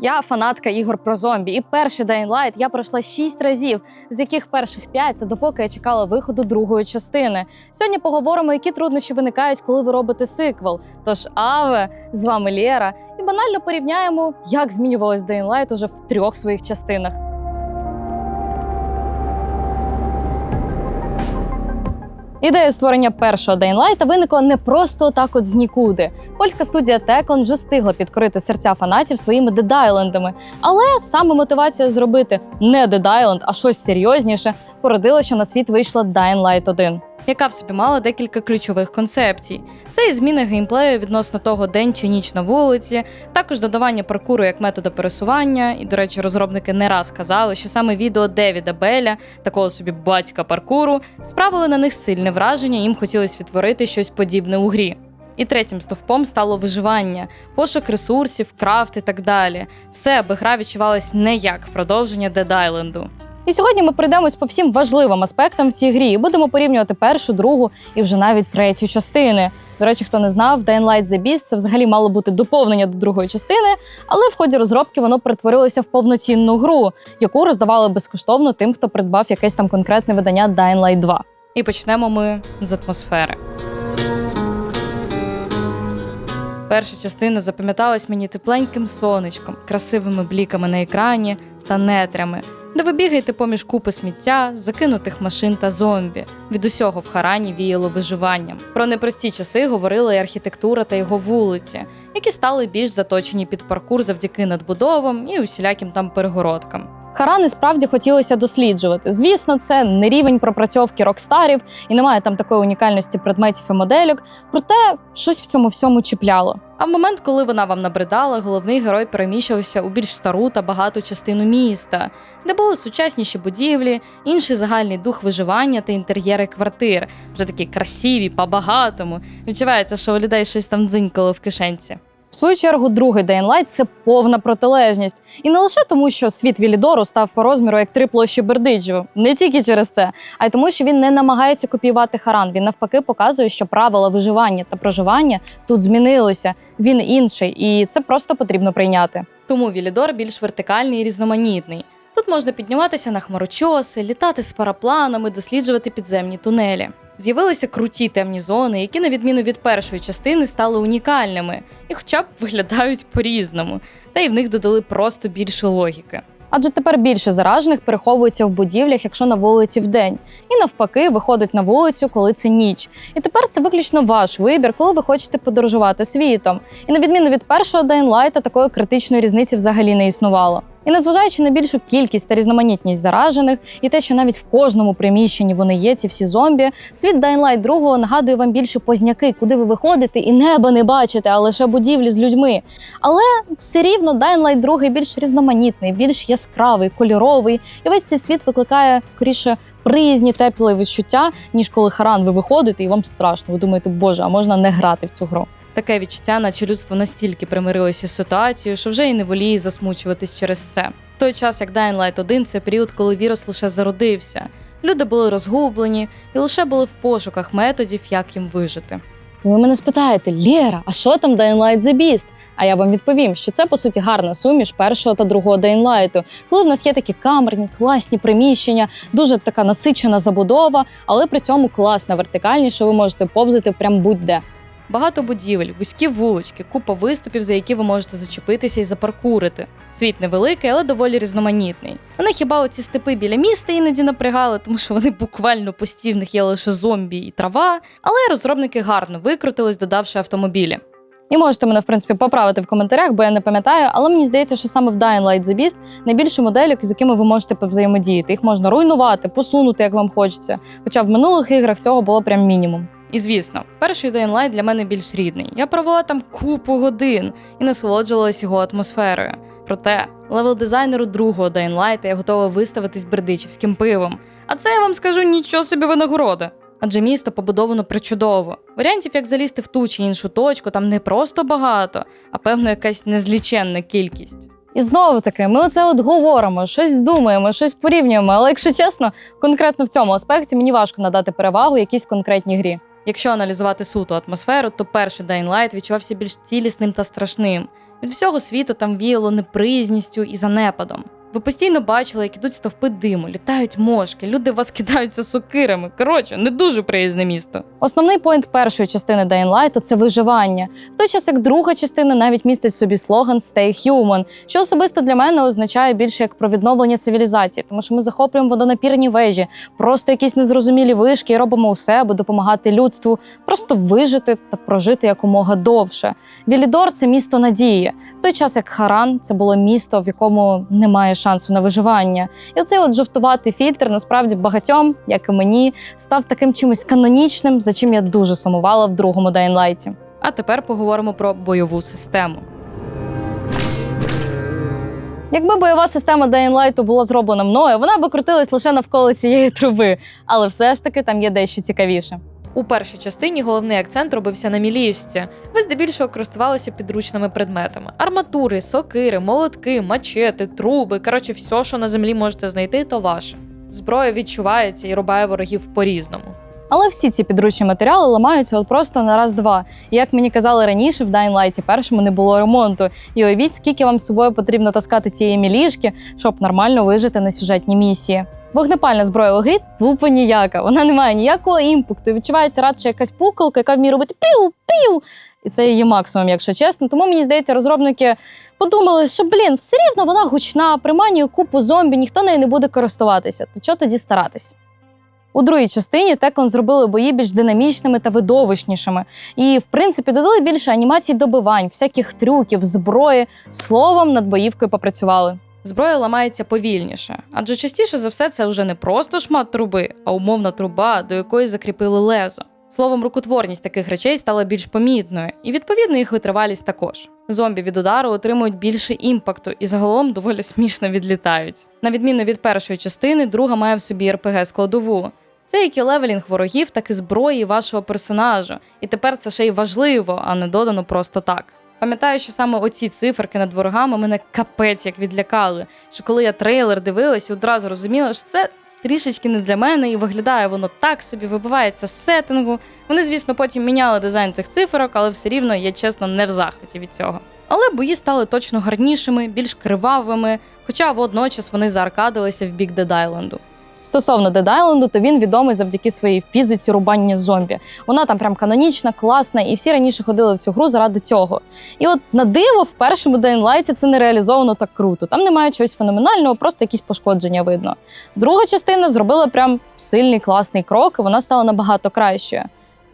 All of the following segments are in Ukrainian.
Я фанатка ігор про зомбі, і перший Dying Light я пройшла шість разів, з яких перших п'ять – це допоки я чекала виходу другої частини. Сьогодні поговоримо, які труднощі виникають, коли ви робите сиквел. Тож Аве, з вами Лєра, і банально порівняємо, як змінювалось Dying Light уже в трьох своїх частинах. Ідея створення першого Дейнлайта виникла не просто так от з нікуди. Польська студія Теклон вже встигла підкорити серця фанатів своїми дедайлендами. Але саме мотивація зробити не дедайленд, а щось серйозніше породила, що на світ вийшла Dying Light 1 яка в собі мала декілька ключових концепцій. Це і зміни геймплею відносно того, день чи ніч на вулиці, також додавання паркуру як метода пересування. І, до речі, розробники не раз казали, що саме відео Девіда Беля, такого собі батька паркуру, справили на них сильне враження, їм хотілося відтворити щось подібне у грі. І третім стовпом стало виживання, пошук ресурсів, крафт і так далі. Все, аби гра відчувалась не як продовження Dead Island. І сьогодні ми пройдемось по всім важливим аспектам в цій грі і будемо порівнювати першу, другу і вже навіть третю частини. До речі, хто не знав, Dying Light The Beast це взагалі мало бути доповнення до другої частини, але в ході розробки воно перетворилося в повноцінну гру, яку роздавали безкоштовно тим, хто придбав якесь там конкретне видання Dying Light 2. І почнемо ми з атмосфери. Перша частина запам'яталась мені тепленьким сонечком, красивими бліками на екрані та нетрями, де ви бігаєте поміж купи сміття, закинутих машин та зомбі. Від усього в Харані віяло виживанням. Про непрості часи говорила і архітектура та його вулиці, які стали більш заточені під паркур завдяки надбудовам і усіляким там перегородкам. Харани справді хотілося досліджувати. Звісно, це не рівень пропрацьовки рокстарів і немає там такої унікальності предметів і модельок, проте щось в цьому всьому чіпляло. А в момент, коли вона вам набридала, головний герой переміщувався у більш стару та багату частину міста, де були сучасніші будівлі, інший загальний дух виживання та інтер'єри квартир, вже такі красиві, по-багатому. Відчувається, що у людей щось там дзинькало в кишенці. В свою чергу, другий Light – це повна протилежність. І не лише тому, що світ Вілідору став по розміру як три площі Бердичева, не тільки через це, а й тому, що він не намагається копіювати Харан. Він навпаки показує, що правила виживання та проживання тут змінилися. Він інший, і це просто потрібно прийняти. Тому Вілідор більш вертикальний і різноманітний. Тут можна підніматися на хмарочоси, літати з парапланами, досліджувати підземні тунелі. З'явилися круті темні зони, які, на відміну від першої частини, стали унікальними і, хоча б виглядають по-різному, та й в них додали просто більше логіки. Адже тепер більше заражених переховується в будівлях, якщо на вулиці вдень, і навпаки виходить на вулицю, коли це ніч. І тепер це виключно ваш вибір, коли ви хочете подорожувати світом. І на відміну від першого Dying такої критичної різниці взагалі не існувало. І незважаючи на більшу кількість та різноманітність заражених, і те, що навіть в кожному приміщенні вони є, ці всі зомбі, світ Dying Light 2 нагадує вам більше позняки, куди ви виходите і неба не бачите, а лише будівлі з людьми. Але все рівно Dying Light 2 більш різноманітний, більш яскравий, кольоровий, і весь цей світ викликає скоріше приязні, теплі відчуття, ніж коли харан ви виходите і вам страшно. Ви думаєте, боже, а можна не грати в цю гру. Таке відчуття, наче людство настільки примирилося з ситуацією, що вже й не воліє засмучуватись через це. В той час, як Dying Light 1 – це період, коли вірус лише зародився. Люди були розгублені і лише були в пошуках методів, як їм вижити. Ви мене спитаєте, Лєра, а що там Dying Light The Beast? А я вам відповім, що це по суті гарна суміш першого та другого Dying Light. Коли в нас є такі камерні, класні приміщення, дуже така насичена забудова, але при цьому класна вертикальність, що ви можете повзати прям будь-де. Багато будівель, вузькі вулички, купа виступів, за які ви можете зачепитися і запаркурити. Світ невеликий, але доволі різноманітний. Мене хіба оці степи біля міста іноді напрягали, тому що вони буквально постійно в них є лише зомбі і трава. Але розробники гарно викрутились, додавши автомобілі. І можете мене, в принципі, поправити в коментарях, бо я не пам'ятаю, але мені здається, що саме в Dying Light The Beast найбільше моделів, з якими ви можете повзаємодіяти. Їх можна руйнувати, посунути, як вам хочеться. Хоча в минулих іграх цього було прям мінімум. І звісно, перший Dying Light для мене більш рідний. Я провела там купу годин і насолоджувалась його атмосферою. Проте левел дизайнеру другого Dying Light я готова виставитись бердичівським пивом. А це я вам скажу нічого собі винагорода. Адже місто побудовано причудово. Варіантів, як залізти в ту чи іншу точку, там не просто багато, а певно, якась незліченна кількість. І знову таки, ми оце от говоримо, щось здумаємо, щось порівнюємо. Але якщо чесно, конкретно в цьому аспекті мені важко надати перевагу якійсь конкретній грі. Якщо аналізувати суто атмосферу, то перший Dying Light відчувався більш цілісним та страшним. Від всього світу там віяло непризністю і занепадом. Ви постійно бачили, як ідуть стовпи диму, літають мошки, люди вас кидаються сокирами. Коротше, не дуже приязне місто. Основний поінт першої частини Dying Light – це виживання. В той час як друга частина навіть містить собі слоган «Stay human», що особисто для мене означає більше як про відновлення цивілізації, тому що ми захоплюємо водонапірні вежі, просто якісь незрозумілі вишки і робимо усе, аби допомагати людству, просто вижити та прожити якомога довше. Вілідор це місто надії. В той час як Харан це було місто, в якому немає шансу на виживання. І оцей от жовтуватий фільтр насправді багатьом, як і мені, став таким чимось канонічним, за чим я дуже сумувала в другому Dying Light. А тепер поговоримо про бойову систему. Якби бойова система Dying Light була зроблена мною, вона би крутилась лише навколо цієї труби, але все ж таки там є дещо цікавіше. У першій частині головний акцент робився на мілішці. Ви здебільшого користувалися підручними предметами: арматури, сокири, молотки, мачети, труби. Коротше, все, що на землі можете знайти, то ваше. Зброя відчувається і рубає ворогів по-різному. Але всі ці підручні матеріали ламаються от просто на раз-два. Як мені казали раніше, в Dying Light першому не було ремонту. І уявіть, скільки вам з собою потрібно таскати цієї мілішки, щоб нормально вижити на сюжетній місії. Вогнепальна зброя у грі тупо ніяка. Вона не має ніякого імпакту. Відчувається радше якась пукалка, яка вміє робити пів, пів. І це її максимум, якщо чесно. Тому мені здається, розробники подумали, що блін, все рівно вона гучна, приманює купу зомбі, ніхто нею не буде користуватися. То чого тоді старатись? У другій частині Теклон зробили бої більш динамічними та видовищнішими. І, в принципі, додали більше анімацій добивань, всяких трюків, зброї. Словом, над боївкою попрацювали. Зброя ламається повільніше, адже частіше за все це вже не просто шмат труби, а умовна труба, до якої закріпили лезо. Словом, рукотворність таких речей стала більш помітною, і відповідно їх витривалість також. Зомбі від удару отримують більше імпакту і загалом доволі смішно відлітають. На відміну від першої частини, друга має в собі РПГ складову. Це як і левелінг ворогів, так і зброї вашого персонажа. І тепер це ще й важливо, а не додано просто так. Пам'ятаю, що саме оці циферки над ворогами мене капець як відлякали. Що коли я трейлер дивилась, одразу розуміла, що це трішечки не для мене, і виглядає воно так собі, вибивається з сеттингу. Вони, звісно, потім міняли дизайн цих циферок, але все рівно я чесно не в захваті від цього. Але бої стали точно гарнішими, більш кривавими, хоча водночас вони зааркадилися в бік Дедайленду. Стосовно Dead Island, то він відомий завдяки своїй фізиці рубання зомбі. Вона там прям канонічна, класна, і всі раніше ходили в цю гру заради цього. І от на диво, в першому Dying Light це не реалізовано так круто. Там немає чогось феноменального, просто якісь пошкодження видно. Друга частина зробила прям сильний класний крок, і вона стала набагато кращою.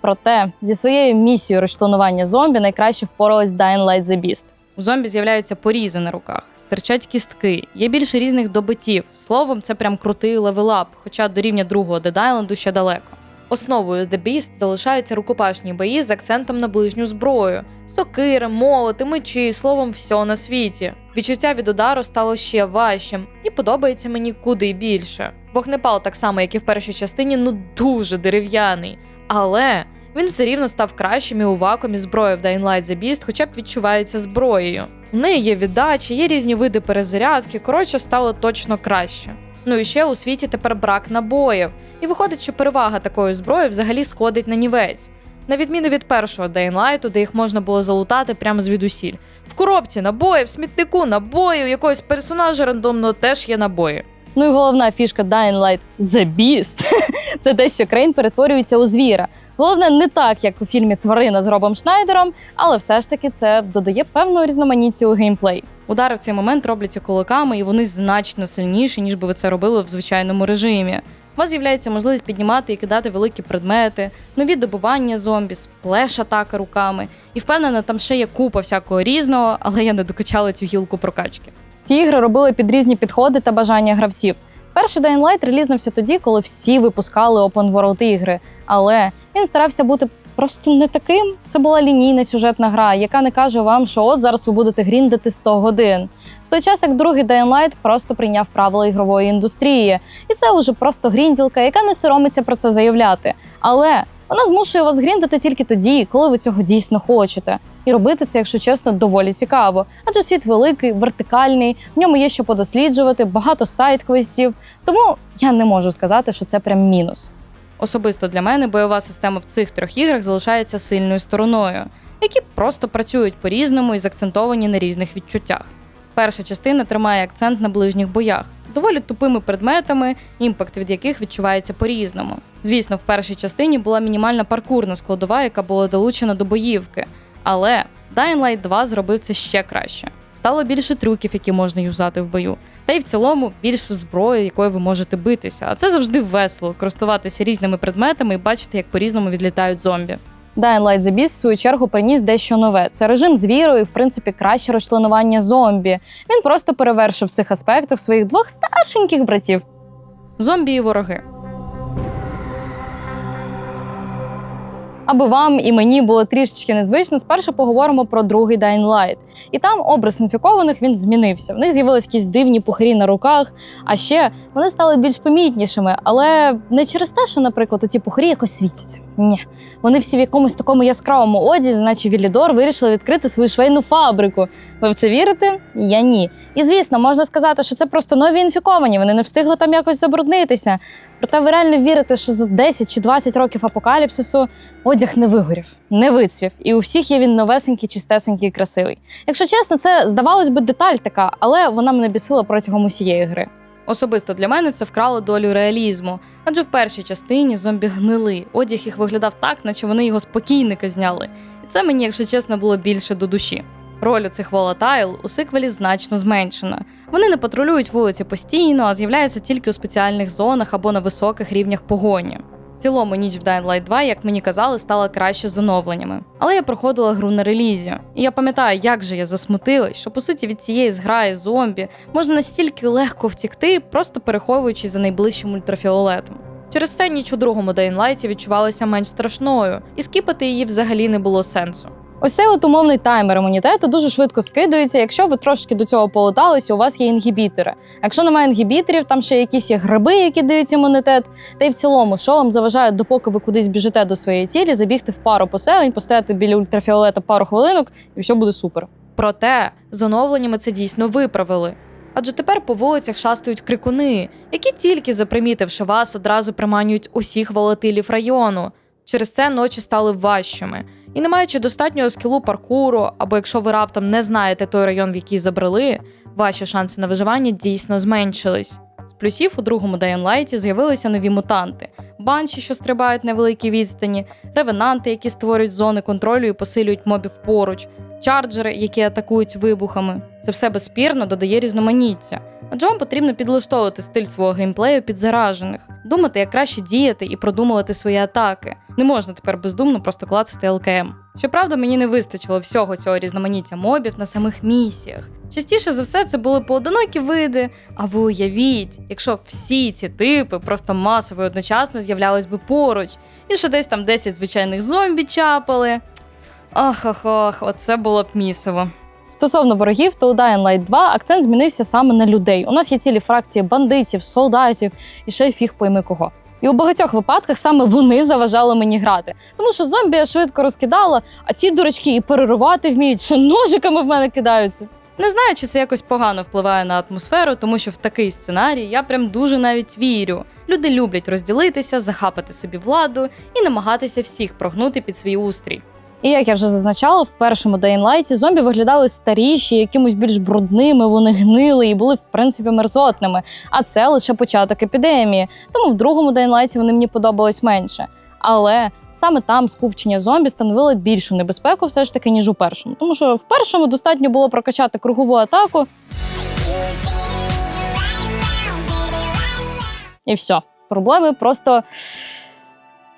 Проте зі своєю місією розчленування зомбі найкраще впоралась Dying Light The Beast. У зомбі з'являються порізи на руках, стирчать кістки, є більше різних добитів. Словом, це прям крутий левелап, хоча до рівня другого Island ще далеко. Основою The Beast залишаються рукопашні бої з акцентом на ближню зброю: сокири, молоти, мечі, словом, все на світі. Відчуття від удару стало ще важчим, і подобається мені куди більше. Вогнепал, так само, як і в першій частині, ну дуже дерев'яний. Але він все рівно став кращим і у вакуумі зброї в Dying Light The Beast хоча б відчувається зброєю. У неї є віддачі, є різні види перезарядки, коротше, стало точно краще. Ну і ще у світі тепер брак набоїв, і виходить, що перевага такої зброї взагалі сходить на нівець. На відміну від першого Dying Light, де їх можна було залутати прямо звідусіль. В коробці набої, в смітнику набої, у якогось персонажа рандомного теж є набої. Ну і головна фішка Dying Light The Beast – це те, що Крейн перетворюється у звіра. Головне, не так, як у фільмі Тварина з Робом Шнайдером, але все ж таки це додає певну різноманіття у геймплей. Удари в цей момент робляться кулаками, і вони значно сильніші, ніж би ви це робили в звичайному режимі. У вас з'являється можливість піднімати і кидати великі предмети, нові добування зомбі, сплеш-атака руками. І впевнена, там ще є купа всякого різного, але я не докачала цю гілку прокачки. Ці ігри робили під різні підходи та бажання гравців. Перший Dying Light релізнувся тоді, коли всі випускали open world ігри, але він старався бути просто не таким. Це була лінійна сюжетна гра, яка не каже вам, що от зараз ви будете гріндити 100 годин. В той час як другий Dying Light просто прийняв правила ігрової індустрії, і це вже просто грінділка, яка не соромиться про це заявляти. Але вона змушує вас гріндити тільки тоді, коли ви цього дійсно хочете. І робити це, якщо чесно, доволі цікаво. Адже світ великий, вертикальний, в ньому є що подосліджувати, багато сайт-квестів. Тому я не можу сказати, що це прям мінус. Особисто для мене бойова система в цих трьох іграх залишається сильною стороною. які просто працюють по-різному і закцентовані на різних відчуттях. Перша частина тримає акцент на ближніх боях, доволі тупими предметами, імпакт від яких відчувається по-різному. Звісно, в першій частині була мінімальна паркурна складова, яка була долучена до боївки, але Dying Light 2 зробив це ще краще. Стало більше трюків, які можна юзати в бою, та й в цілому більше зброї, якою ви можете битися. А це завжди весело користуватися різними предметами і бачити, як по-різному відлітають зомбі. Dying Light The Beast, в свою чергу, приніс дещо нове. Це режим з вірою, і, в принципі, краще розчленування зомбі. Він просто перевершив в цих аспектах своїх двох старшеньких братів. Зомбі і вороги. Аби вам і мені було трішечки незвично, спершу поговоримо про другий Dying Light. І там образ інфікованих він змінився. В них з'явились якісь дивні пухирі на руках, а ще вони стали більш помітнішими, але не через те, що, наприклад, ці пухирі якось світяться. Ні, вони всі в якомусь такому яскравому одязі, наче Вілідор вирішили відкрити свою швейну фабрику. Ви в це вірите? Я ні. І звісно, можна сказати, що це просто нові інфіковані. Вони не встигли там якось забруднитися. Проте ви реально вірите, що за 10 чи 20 років апокаліпсису одяг не вигорів, не вицвів, і у всіх є він новесенький, чистесенький, і красивий. Якщо чесно, це здавалось би деталь така, але вона мене бісила протягом усієї гри. Особисто для мене це вкрало долю реалізму, адже в першій частині зомбі гнили. Одяг їх виглядав так, наче вони його спокійника зняли. І це мені, якщо чесно, було більше до душі. Роль у цих волатайл у сиквелі значно зменшена. Вони не патрулюють вулиці постійно, а з'являються тільки у спеціальних зонах або на високих рівнях погоні. В цілому ніч в Dying Light 2, як мені казали, стала краще з оновленнями. Але я проходила гру на релізі, і я пам'ятаю, як же я засмутилась, що по суті від цієї зграї зомбі можна настільки легко втікти, просто переховуючись за найближчим ультрафіолетом. Через це ніч у другому Dying Light відчувалася менш страшною, і скіпати її взагалі не було сенсу. Ось цей от умовний таймер імунітету дуже швидко скидується, якщо ви трошки до цього полуталися, у вас є інгібітори. Якщо немає інгібіторів, там ще якісь є гриби, які дають імунітет. Та й в цілому, що вам заважає, допоки ви кудись біжите до своєї цілі, забігти в пару поселень, постояти біля ультрафіолета пару хвилинок, і все буде супер. Проте з оновленнями це дійсно виправили. Адже тепер по вулицях шастають крикуни, які тільки запримітивши вас, одразу приманюють усіх волатилів району. Через це ночі стали важчими. І не маючи достатнього скілу паркуру, або якщо ви раптом не знаєте той район, в який забрели, ваші шанси на виживання дійсно зменшились. З плюсів у другому Dying з'явилися нові мутанти: банші, що стрибають на великій відстані, ревенанти, які створюють зони контролю і посилюють мобів поруч, чарджери, які атакують вибухами. Це все безспірно додає різноманіття. Адже вам потрібно підлаштовувати стиль свого геймплею під заражених, думати, як краще діяти і продумувати свої атаки. Не можна тепер бездумно просто клацати ЛКМ. Щоправда, мені не вистачило всього цього різноманіття мобів на самих місіях. Частіше за все, це були поодинокі види. А ви уявіть, якщо всі ці типи просто масово і одночасно з'являлись би поруч, і що десь там 10 звичайних зомбі чапали. Ах, ах, ах, оце було б місиво. Стосовно ворогів, то у Dying Light 2 акцент змінився саме на людей. У нас є цілі фракції бандитів, солдатів і ще й фіг пойми кого. І у багатьох випадках саме вони заважали мені грати. Тому що зомбі я швидко розкидала, а ці дурачки і перерувати вміють, що ножиками в мене кидаються. Не знаю, чи це якось погано впливає на атмосферу, тому що в такий сценарій я прям дуже навіть вірю. Люди люблять розділитися, захапати собі владу і намагатися всіх прогнути під свій устрій. І як я вже зазначала, в першому Light зомбі виглядали старіші, якимось більш брудними, вони гнили і були в принципі мерзотними. А це лише початок епідемії. Тому в другому Light вони мені подобались менше. Але саме там скупчення зомбі становило більшу небезпеку, все ж таки, ніж у першому. Тому що в першому достатньо було прокачати кругову атаку, і все. Проблеми просто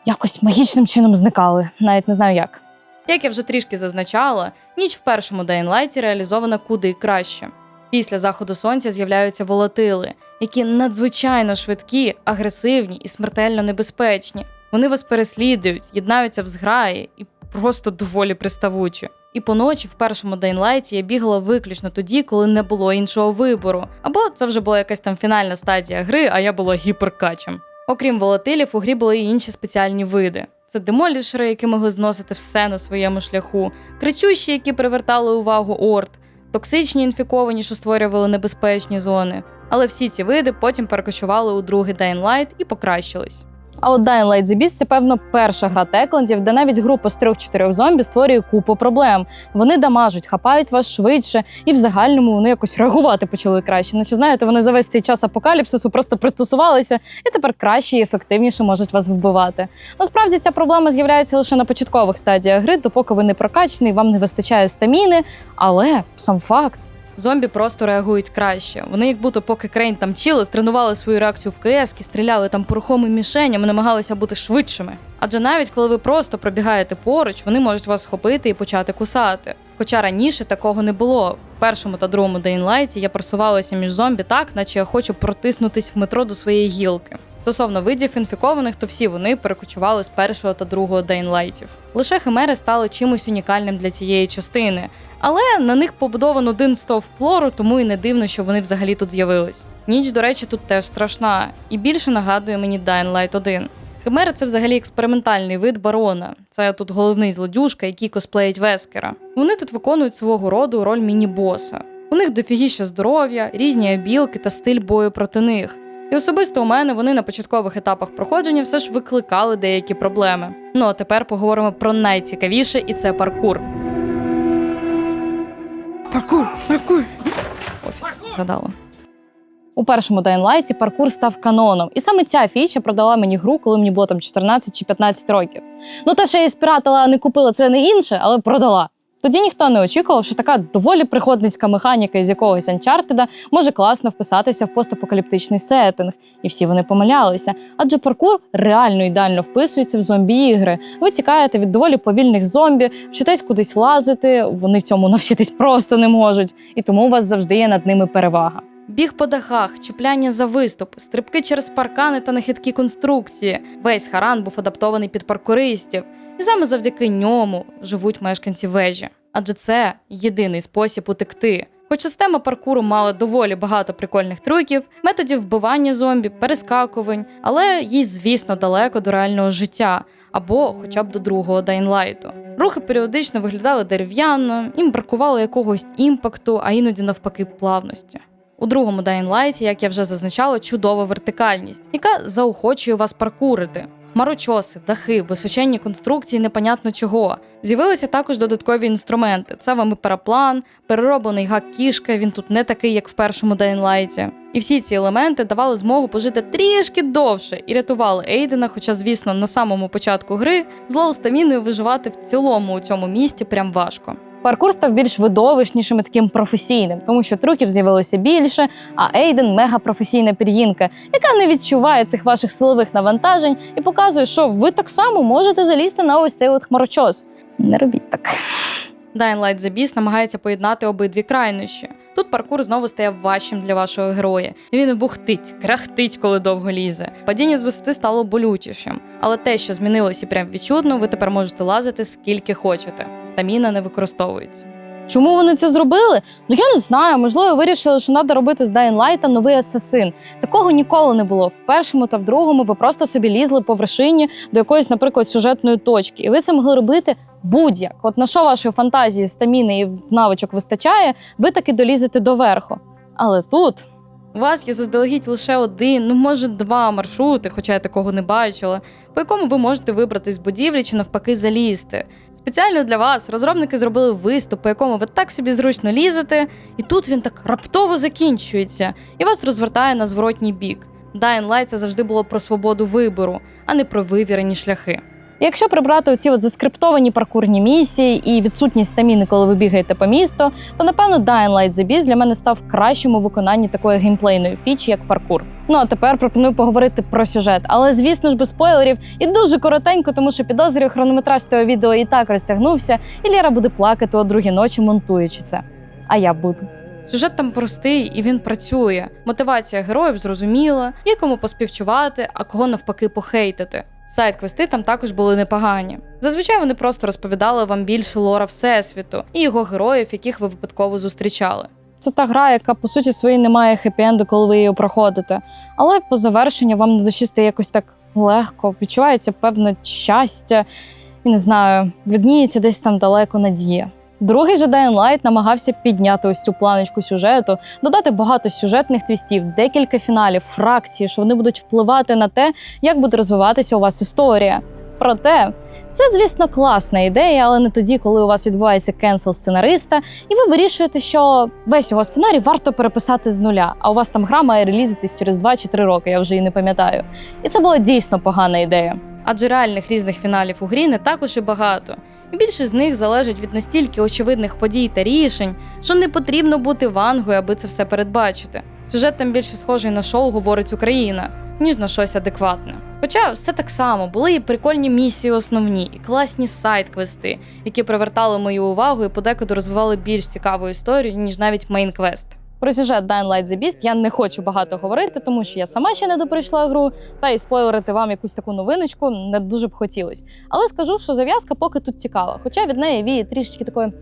якось магічним чином зникали. Навіть не знаю як. Як я вже трішки зазначала, ніч в першому Light реалізована куди краще. Після заходу сонця з'являються волатили, які надзвичайно швидкі, агресивні і смертельно небезпечні. Вони вас переслідують, єднаються в зграї і просто доволі приставучі. І поночі в першому Light я бігала виключно тоді, коли не було іншого вибору. Або це вже була якась там фінальна стадія гри, а я була гіперкачем. Окрім волатилів, у грі були і інші спеціальні види. Це демолішери, які могли зносити все на своєму шляху, кричущі, які привертали увагу орд, токсичні інфіковані, що створювали небезпечні зони. Але всі ці види потім перекочували у другий Dying Light і покращились. А от Dying Light The Beast – це певно перша гра Теклендів, де навіть група з трьох-чотирьох зомбі створює купу проблем. Вони дамажуть, хапають вас швидше, і в загальному вони якось реагувати почали краще. Наче знаєте, вони за весь цей час апокаліпсису просто пристосувалися і тепер краще і ефективніше можуть вас вбивати. Насправді ця проблема з'являється лише на початкових стадіях гри, допоки ви не прокачаний, вам не вистачає стаміни. Але сам факт. Зомбі просто реагують краще. Вони, як будто поки Крейн там чилив, тренували свою реакцію в КС, стріляли там по рухомим мішеням намагалися бути швидшими. Адже навіть коли ви просто пробігаєте поруч, вони можуть вас схопити і почати кусати. Хоча раніше такого не було. В першому та другому Дейнлайті я просувалася між зомбі так, наче я хочу протиснутись в метро до своєї гілки. Стосовно видів інфікованих, то всі вони перекочували з першого та другого Дейнлайтів. Лише химери стали чимось унікальним для цієї частини, але на них побудовано один стовп флору, тому і не дивно, що вони взагалі тут з'явились. Ніч, до речі, тут теж страшна, і більше нагадує мені Dying Light 1. Химери це взагалі експериментальний вид барона. Це тут головний злодюжка, який косплеїть Вескера. Вони тут виконують свого роду роль міні-боса. У них дофігіще здоров'я, різні обілки та стиль бою проти них. І особисто у мене вони на початкових етапах проходження все ж викликали деякі проблеми. Ну а тепер поговоримо про найцікавіше, і це паркур. Паркур, паркур. Офіс згадала. У першому Дайнлайті паркур став каноном, і саме ця фіча продала мені гру, коли мені було там 14 чи 15 років. Ну те, що я її спіратила, не купила, це не інше, але продала. Тоді ніхто не очікував, що така доволі приходницька механіка із якогось Анчартеда може класно вписатися в постапокаліптичний сеттинг, і всі вони помилялися. Адже паркур реально ідеально вписується в зомбі-ігри. Ви тікаєте від доволі повільних зомбі, вчитесь кудись лазити, вони в цьому навчитись просто не можуть, і тому у вас завжди є над ними перевага. Біг по дахах, чіпляння за виступ, стрибки через паркани та нехиткі конструкції. Весь харан був адаптований під паркуристів, і саме завдяки ньому живуть мешканці вежі. Адже це єдиний спосіб утекти. Хоч система паркуру мала доволі багато прикольних трюків, методів вбивання зомбі, перескакувань, але їй, звісно, далеко до реального життя або хоча б до другого Дайнлайту. Рухи періодично виглядали дерев'яно, їм бракувало якогось імпакту, а іноді навпаки плавності. У другому Dying Light, як я вже зазначала, чудова вертикальність, яка заохочує вас паркурити. Марочоси, дахи, височенні конструкції, непонятно чого. З'явилися також додаткові інструменти. Це вам і параплан, перероблений гак кішка. Він тут не такий, як в першому Light. І всі ці елементи давали змогу пожити трішки довше і рятували Ейдена. Хоча, звісно, на самому початку гри з лоу стаміною виживати в цілому у цьому місті прям важко. Паркур став більш видовищнішим і таким професійним, тому що трюків з'явилося більше, а Ейден мегапрофесійна пір'їнка, яка не відчуває цих ваших силових навантажень і показує, що ви так само можете залізти на ось цей от хмарочос. Не робіть так. Dying Light The Beast намагається поєднати обидві крайнощі. Тут паркур знову стає важчим для вашого героя. Він бухтить, крахтить, коли довго лізе. Падіння з висоти стало болючішим. Але те, що змінилося прям відчутно, ви тепер можете лазити скільки хочете. Стаміна не використовується. Чому вони це зробили? Ну я не знаю. Можливо, вирішили, що треба робити з Dying Light новий асасин. Такого ніколи не було. В першому та в другому ви просто собі лізли по вершині до якоїсь, наприклад, сюжетної точки, і ви це могли робити будь-як. От на що вашої фантазії, стаміни і навичок вистачає, ви таки долізете до верху. Але тут У вас є заздалегідь лише один, ну може два маршрути, хоча я такого не бачила, по якому ви можете вибратись з будівлі чи навпаки залізти. Спеціально для вас розробники зробили виступ, по якому ви так собі зручно лізете, і тут він так раптово закінчується і вас розвертає на зворотній бік. Dying Light це завжди було про свободу вибору, а не про вивірені шляхи. Якщо прибрати оці от заскриптовані паркурні місії і відсутність стаміни, коли ви бігаєте по місту, то напевно Dying Light The Beast для мене став кращим у виконанні такої геймплейної фічі, як паркур. Ну а тепер пропоную поговорити про сюжет, але звісно ж без спойлерів і дуже коротенько, тому що підозрюю, хронометраж цього відео і так розтягнувся, і Лєра буде плакати о другій ночі, монтуючи це. А я буду. Сюжет там простий і він працює. Мотивація героїв зрозуміла, є кому поспівчувати, а кого навпаки похейтити. Сайт-квести там також були непогані. Зазвичай вони просто розповідали вам більше лора Всесвіту і його героїв, яких ви випадково зустрічали. Це та гра, яка по суті своїй не має хеппі-енду, коли ви її проходите. Але по завершенню вам на душі стає якось так легко, відчувається певне щастя, і не знаю, видніється десь там далеко надія. Другий же Dying Light намагався підняти ось цю планочку сюжету, додати багато сюжетних твістів, декілька фіналів, фракції, що вони будуть впливати на те, як буде розвиватися у вас історія. Проте це, звісно, класна ідея, але не тоді, коли у вас відбувається кенсел сценариста, і ви вирішуєте, що весь його сценарій варто переписати з нуля. А у вас там гра має релізитись через 2 чи 3 роки, я вже і не пам'ятаю. І це була дійсно погана ідея. Адже реальних різних фіналів у грі не також і багато. Більше з них залежить від настільки очевидних подій та рішень, що не потрібно бути вангою, аби це все передбачити. Сюжет там більше схожий на шоу говорить Україна, ніж на щось адекватне. Хоча все так само були і прикольні місії основні, і класні сайт-квести, які привертали мою увагу і подекуди розвивали більш цікаву історію, ніж навіть мейн-квест. Про сюжет Dying Light The Beast я не хочу багато говорити, тому що я сама ще не доперейшла гру, та й спойлерити вам якусь таку новиночку не дуже б хотілось. Але скажу, що зав'язка поки тут цікава. Хоча від неї віє трішечки такої.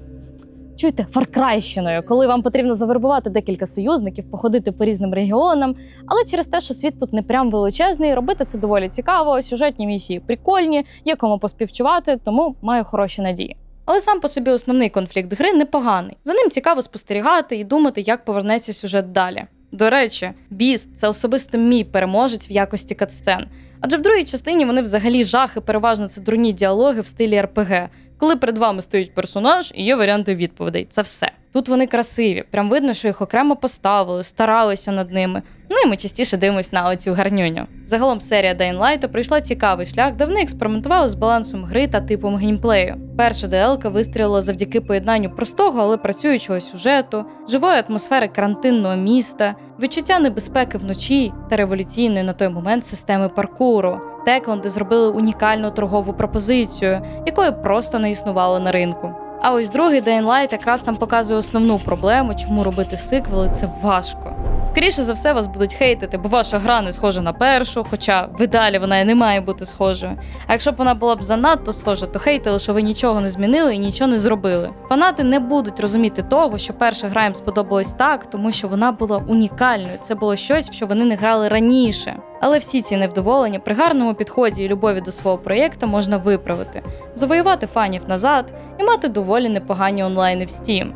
Чуєте, фаркрайщиною, коли вам потрібно завербувати декілька союзників, походити по різним регіонам. Але через те, що світ тут не прям величезний, робити це доволі цікаво. Сюжетні місії прикольні, є кому поспівчувати, тому маю хороші надії. Але сам по собі основний конфлікт гри непоганий. За ним цікаво спостерігати і думати, як повернеться сюжет далі. До речі, Біст це особисто мій переможець в якості катсцен. Адже в другій частині вони взагалі жах і переважно це дурні діалоги в стилі РПГ, коли перед вами стоїть персонаж і є варіанти відповідей. Це все. Тут вони красиві, прям видно, що їх окремо поставили, старалися над ними. Ну і ми частіше дивимось на оцю гарнюню. Загалом серія Dying Light пройшла цікавий шлях, де вони експериментували з балансом гри та типом геймплею. Перша ДЛК вистрілила завдяки поєднанню простого, але працюючого сюжету, живої атмосфери карантинного міста, відчуття небезпеки вночі та революційної на той момент системи паркуру. Текланди зробили унікальну торгову пропозицію, якої просто не існувало на ринку. А ось другий Dying Light якраз там показує основну проблему, чому робити сиквели це важко. Скоріше за все, вас будуть хейтити, бо ваша гра не схожа на першу, хоча в ідеалі вона і не має бути схожою. А якщо б вона була б занадто схожа, то хейтили, що ви нічого не змінили і нічого не зробили. Фанати не будуть розуміти того, що перша гра їм сподобалась так, тому що вона була унікальною. Це було щось, що вони не грали раніше. Але всі ці невдоволення при гарному підході і любові до свого проєкту можна виправити, завоювати фанів назад і мати доволі непогані онлайни в Steam.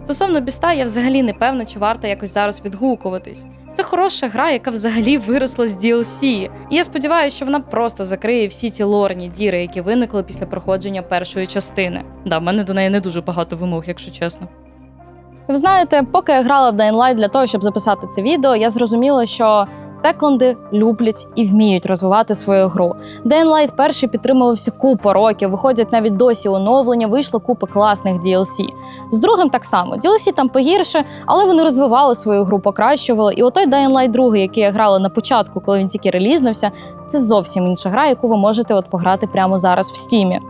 Стосовно біста, я взагалі не певна, чи варто якось зараз відгукуватись. Це хороша гра, яка взагалі виросла з DLC. І я сподіваюся, що вона просто закриє всі ці лорні діри, які виникли після проходження першої частини. Да, в мене до неї не дуже багато вимог, якщо чесно. Ви знаєте, поки я грала в Dying Light для того, щоб записати це відео, я зрозуміла, що Текленди люблять і вміють розвивати свою гру. Dying Light перший підтримувався купу років, виходять навіть досі оновлення, вийшло купа класних DLC. З другим так само. DLC там погірше, але вони розвивали свою гру, покращували. І отой Dying Light 2, який я грала на початку, коли він тільки релізнувся, це зовсім інша гра, яку ви можете от пограти прямо зараз в стімі.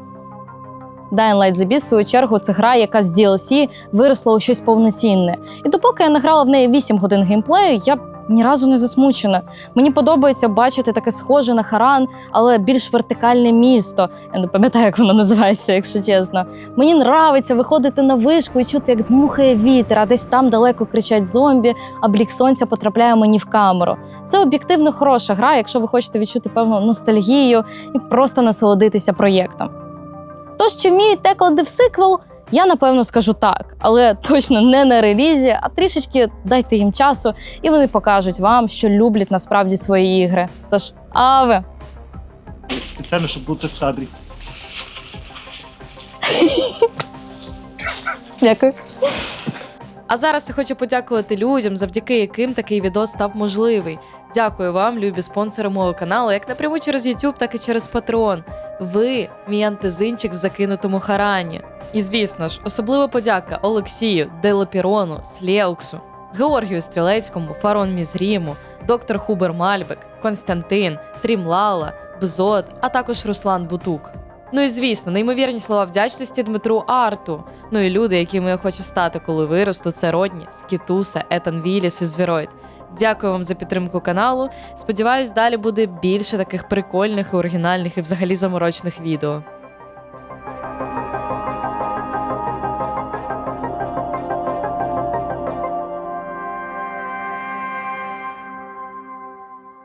Dying Light The Beast, в свою чергу, це гра, яка з DLC виросла у щось повноцінне. І допоки я не грала в неї 8 годин геймплею, я ні разу не засмучена. Мені подобається бачити таке схоже на Харан, але більш вертикальне місто. Я не пам'ятаю, як воно називається, якщо чесно. Мені нравиться виходити на вишку і чути, як дмухає вітер, а десь там далеко кричать зомбі, а блік сонця потрапляє мені в камеру. Це об'єктивно хороша гра, якщо ви хочете відчути певну ностальгію і просто насолодитися проєктом. Тож, чи вміють теклади в сиквел? Я напевно скажу так, але точно не на релізі, а трішечки дайте їм часу, і вони покажуть вам, що люблять насправді свої ігри. Тож, аве! спеціально, щоб бути в кадрі. Дякую. А зараз я хочу подякувати людям, завдяки яким такий відос став можливий. Дякую вам, любі спонсори мого каналу, як напряму через YouTube, так і через Patreon. Ви мій антизинчик в закинутому харані. І звісно ж, особлива подяка Олексію, Делопірону, Слєуксу, Георгію Стрілецькому, Фарон Мізріму, доктор Хубер Мальбек, Константин, Трімлала, Бзот, а також Руслан Бутук. Ну і звісно, неймовірні слова вдячності Дмитру Арту. Ну і люди, якими я хочу стати, коли виросту, це Родні, Скітуса, Етан Віліс і Звіроїд. Дякую вам за підтримку каналу. Сподіваюсь, далі буде більше таких прикольних, оригінальних і взагалі заморочних відео.